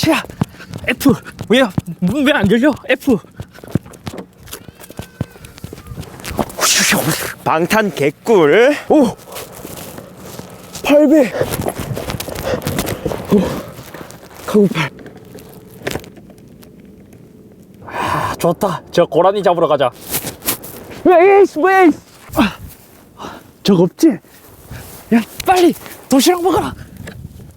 다시야 F 왜야 문왜 안 열려 F 방탄 개꿀. 오! 800. 오. 카구팔. 아 좋다 저 고라니 잡으러 가자 웨이스 웨이스 아, 저거 없지? 야 빨리 도시락 먹어라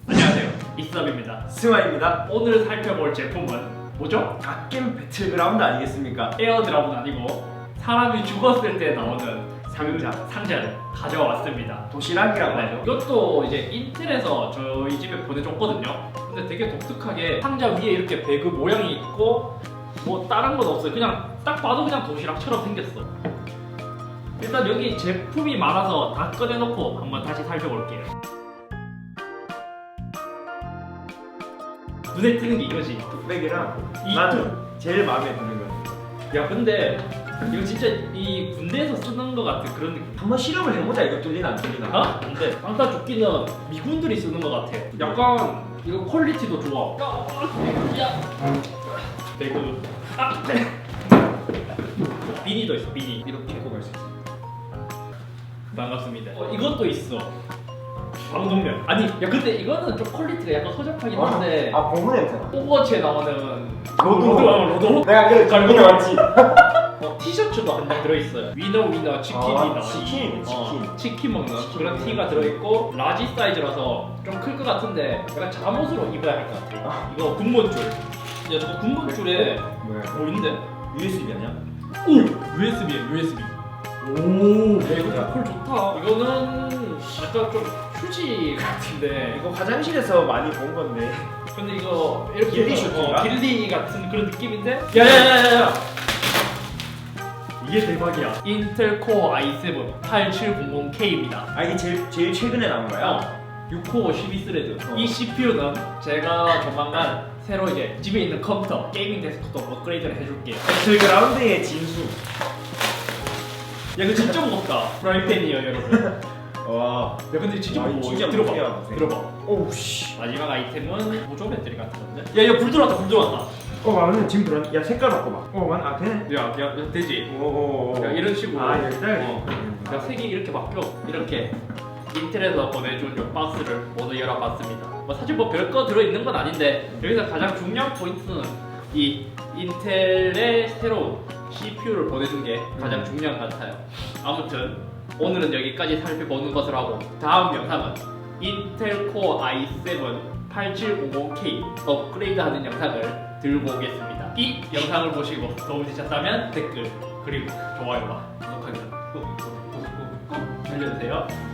안녕하세요 이섭입니다 스마입니다. 오늘 살펴볼 제품은 뭐죠? 갓겜 배틀그라운드 아니겠습니까? 에어드랍은 아니고 사람이 죽었을 때 나오는 상자, 상자를 가져왔습니다 도시락이라고 네, 이것도 이제 인텔에서 저희 집에 보내줬거든요. 근데 되게 독특하게 상자 위에 이렇게 배그 모양이 있고 뭐 다른 건 없어요. 그냥 딱 봐도 그냥 도시락처럼 생겼어. 일단 여기 제품이 많아서 다 꺼내놓고 한번 다시 살펴볼게요. 눈에 띄는 게 이거지. 뚝배기랑 이 나는 제일 마음에 드는 거. 야 근데 이거 진짜 이 군대에서 쓰는 것 같은 그런 느낌. 한번 실험을 해보자. 이거 뚫리나 안 뚫리나. 아? 근데 방탄 조끼는 미군들이 쓰는 것 같아. 약간 이거 퀄리티도 좋아. 야, 배그. 아, 네. 비니도 있어. 비니. 이렇게 입고 갈 수 있어. 반갑습니다. 어, 이것도 있어. 방독면. 아니, 야 근데 이거는 좀 퀄리티가 약간 허접하긴 한데 아, 냄새나. 오버워치에 나오는 로도. 로도. 로도. 내가 그 갈고 왔지. 어, 티셔츠도 한 장 들어있어요. 위너 위너 치킨 아. 치킨이네, 치킨. 어, 치킨 먹는 치킨 그런 티가 들어있고 라지 사이즈라서 좀 클 것 같은데 약간 잠옷으로 입어야 할 것 같아. 아. 이거 군번줄. 야 저거 군번줄에 뭐야? 뭐 있는데? USB 아니야? 오 USB에 USB. 오, 야, 이거 야. 콜 좋다. 이거는 약간 좀 휴지 같은데. 이거 화장실에서 많이 본 건데. 근데 이거 이렇게 길리 해서, 슈트인가? 어, 길리 같은 그런 느낌인데? 야야야야야! 이게 대박이야. 인텔 코어 i7 8700K입니다. 아 이게 제일 제일 최근에 나온 거야? 6코어 12스레드. 어. 이 CPU는 제가 조만간 새로 이제 집에 있는 컴퓨터 게이밍 데스크톱 업그레이드를 해줄게요. 배틀그라운드의 진수. 야 이거 진짜 무겁다. 프라이팬이에요 여러분. 와. 야 근데 진짜 아, 무거워. 진짜 들어봐. 무게. 들어봐. 오우 씨. 마지막 아이템은 보조 배터리 같은 건데. 야 이거 불 들어왔다 불 들어왔다. 어 맞네 지금 들어. 야 색깔 바꿔봐. 어 맞. 아 되네. 야, 야, 야 되지. 오오오. 야, 이런 식으로. 아 일단. 어. 야, 색이 이렇게 바뀌어. 이렇게 인텔에서 보내준 요 박스를 모두 열어봤습니다. 뭐 사실 뭐 별거 들어있는 건 아닌데 여기서 가장 중요한 포인트는 이 인텔의 새로운 CPU를 보내준 게 가장 음. 중요한 것 같아요. 아무튼 오늘은 여기까지 살펴보는 것으로 하고 다음 영상은 인텔 코어 i7 8700K 업그레이드하는 영상을 들고 오겠습니다. 이 영상을 보시고 도움이 되셨다면 댓글 그리고 좋아요와 구독하기 꾹꾹꾹꾹 눌러주세요.